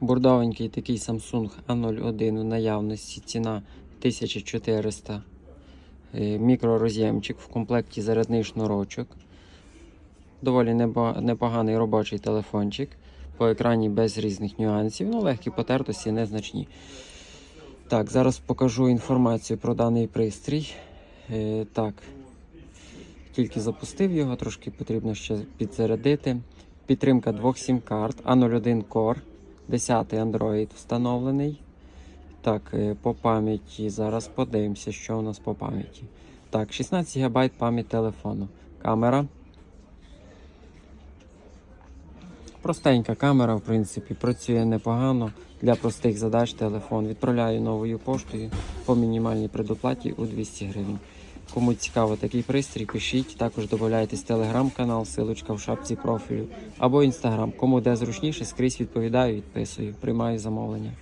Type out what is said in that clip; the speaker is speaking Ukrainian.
Бордовенький такий Samsung A01 в наявності ціна 1400. Е, Мікророз'ємчик в комплекті зарядний шнурочок. Доволі непоганий робочий телефончик. По екрані без різних нюансів, ну легкі потертості, незначні. Так, зараз покажу інформацію про даний пристрій. Е, так, тільки запустив його, трошки потрібно ще підзарядити. Підтримка двох сім-карт, A01 Core, 10 Android встановлений. Так, е, по пам'яті зараз подивимося, що у нас по пам'яті. Так, 16 ГБ пам'ять телефону. Камера. Простенька камера, в принципі, працює непогано для простих задач телефон. Відправляю новою поштою по мінімальній предоплаті у 200 гривень. Кому цікаво такий пристрій, пишіть. Також додайтесь телеграм-канал, силочка в шапці профілю або інстаграм. Кому де зручніше, скрізь відповідаю, відписую, приймаю замовлення.